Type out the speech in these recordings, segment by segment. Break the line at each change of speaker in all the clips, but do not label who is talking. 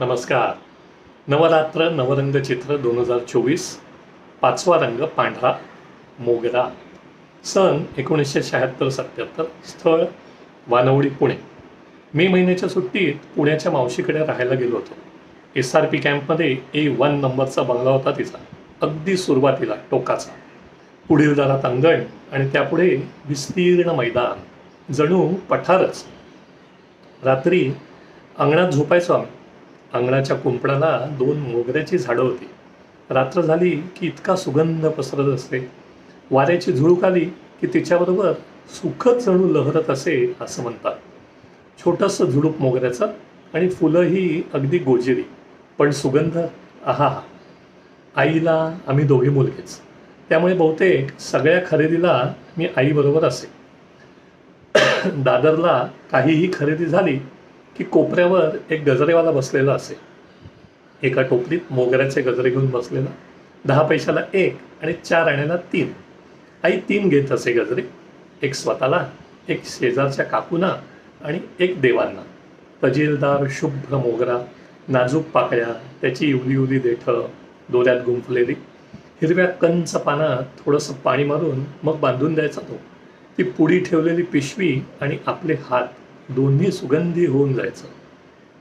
नमस्कार. नवरात्र नवरंग चित्र दोन हजार चोवीस पाचवा रंग पांढरा मोगरा. सन एकोणीसशे शहात्तर सत्याहत्तर स्थळ वानवडी पुणे. मे महिन्याच्या सुट्टीत पुण्याच्या मावशीकडे राहायला गेलो होतो. एस आर पी कॅम्पमध्ये ए वन नंबरचा बंगला होता तिचा. अगदी सुरुवातीला टोकाचा. पुढील दारात अंगण आणि त्यापुढे विस्तीर्ण मैदान. जणू पठारच. रात्री अंगणात झोपायचो आम्ही अंगणाच्या कुंपणाला दोन मोगऱ्याची झाडं होती. रात्र झाली की इतका सुगंध पसरत असते. वाऱ्याची झुळूक आली की तिच्याबरोबर सुखद जणू लहरत असे असं म्हणतात. छोटंसं झुडूप मोगऱ्याचं आणि फुलंही अगदी गोजिरी. पण सुगंध आहा. आईला आम्ही दोघी मुलगेच. त्यामुळे बहुतेक सगळ्या खरेदीला मी आईबरोबर असे. दादरला काहीही खरेदी झाली की कोपऱ्यावर एक गजरेवाला बसलेला असे एका टोपलीत मोगऱ्याचे गजरे घेऊन बसलेला. दहा पैशाला एक आणि चार आण्याला तीन. आई तीन घेत असे गजरे. एक स्वतःला एक शेजारच्या काकूना आणि एक देवांना. तजेलदार शुभ्र मोगरा नाजूक पाकळ्या त्याची इवली उली देठं दोऱ्यात गुंफलेली. हिरव्या कंच पानात थोडंसं पाणी मारून मग बांधून द्यायचा तो. ती पुडी ठेवलेली पिशवी आणि आपले हात दोन्ही सुगंधी होऊन जायचं.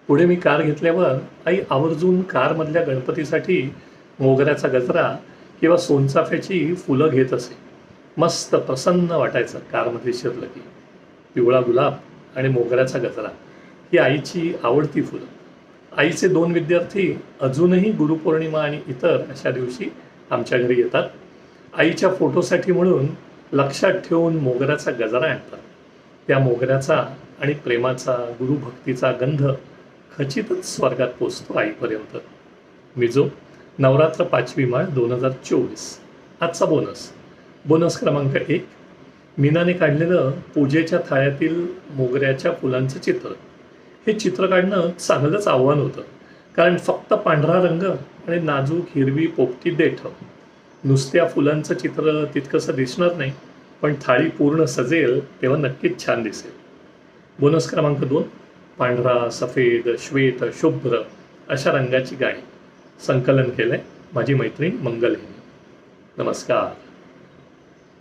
पुढे मी कार घेतल्यावर आई आवर्जून कारमधल्या गणपतीसाठी मोगऱ्याचा गजरा किंवा सोनचाफ्याची फुलं घेत असे. मस्त प्रसन्न वाटायचं कारमध्ये शिरलं की पिवळा गुलाब आणि मोगऱ्याचा गजरा. ही आईची आवडती फुलं. आईचे दोन विद्यार्थी अजूनही गुरुपौर्णिमा आणि इतर अशा दिवशी आमच्या घरी येतात. आईच्या फोटोसाठी म्हणून लक्षात ठेवून मोगऱ्याचा गजरा आणतात. त्या मोगऱ्याचा आणि प्रेमाचा गुरुभक्तीचा गंध खचितच स्वर्गात पोचतो आईपर्यंत. मिजो नवरात्र पाचवी माळ दोन हजार चोवीस. आजचा बोनस बोनस क्रमांक एक. मीनाने काढलेलं पूजेच्या थाळ्यातील मोगऱ्याच्या फुलांचं चित्र. हे चित्र काढणं चांगलंच आव्हान होतं. कारण फक्त पांढरा रंग आणि नाजूक हिरवी पोपटी देठ. नुसत्या फुलांचं चित्र तितकंसं दिसणार नाही. पण थाळी पूर्ण सजेल तेव्हा नक्कीच छान दिसेल. बोनस क्रमांक दोन पांढरा सफेद श्वेत शुभ्र अशा रंगाची गाणी संकलन केलंय माझी मैत्रीण मंगल हिने. नमस्कार.